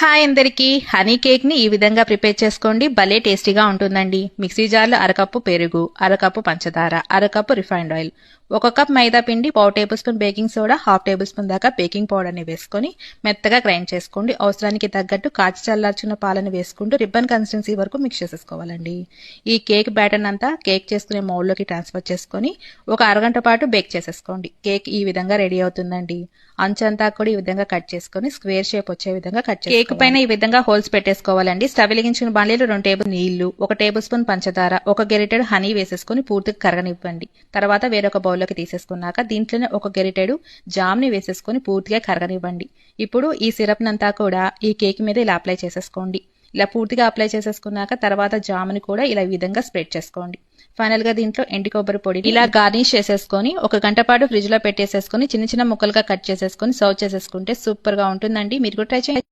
Hi అందరికీ. Honey కేక్ని ఈ విధంగా ప్రిపేర్ చేసుకోండి. భలే టేస్టీగా ఉంటుందండి. మిక్సీ జార్లో అరకప్పు పెరుగు అరకప్పు పంచదార అరకప్పు రిఫైండ్ ఆయిల్. ఒక కప్ మైదా పిండి పావు table spoon baking soda half table spoon దాకా బేకింగ్ పౌడర్ని వేసుకొని మెత్తగా గ్రైండ్ చేసుకోండి. అవసరానికి తగ్గట్టు కాచి చల్లార్చిన పాలను వేసుకుంటూ రిబ్బన్ కన్సిస్టెన్సీ వరకు మిక్స్ చేసేసుకోవాలండి. ఈ కేక్ బ్యాటర్ అంతా కేక్ చేసుకునే మౌల్లోకి ట్రాన్స్ఫర్ చేసుకొని ఒక అరగంట పాటు బేక్ చేసేసుకోండి. కేక్ ఈ విధంగా రెడీ అవుతుందండి. అంచంతా కూడా ఈ విధంగా కట్ చేసుకొని స్క్వేర్ షేప్ వచ్చే విధంగా కట్ కేక్ కేక్ పైన ఈ విధంగా హోల్స్ పెట్టేసుకోవాలండి. స్టవ్ వెలిగించిన బాండీలో రెండు టేబుల్ నీళ్ళు ఒక టేబుల్ స్పూన్ పంచదార ఒక గెరిటెడ్ హనీ వేసేసుకొని పూర్తిగా కరగనివ్వండి. తర్వాత వేరొక బౌల్లోకి తీసేసుకున్నాక దీంట్లోనే ఒక గెరిటెడు జామ్ని వేసేసుకొని పూర్తిగా కరగనివ్వండి. ఇప్పుడు ఈ సిరప్ నంతా కూడా ఈ కేక్ మీద ఇలా అప్లై చేసేసుకోండి. ఇలా పూర్తిగా అప్లై చేసేసుకున్నాక తర్వాత జాముని కూడా ఇలా ఈ విధంగా స్ప్రెడ్ చేసుకోండి. ఫైనల్గా దీంట్లో ఎండి కొబ్బరి పొడి ఇలా గార్నిష్ చేసేసుకొని ఒక గంట పాటు ఫ్రిడ్జ్లో పెట్టేసేసుకొని చిన్న చిన్న ముక్కలుగా కట్ చేసేసుకొని సర్వ్ చేసేసుకుంటే సూపర్గా ఉంటుందండి. మీరు కూడా ట్రై చేయండి.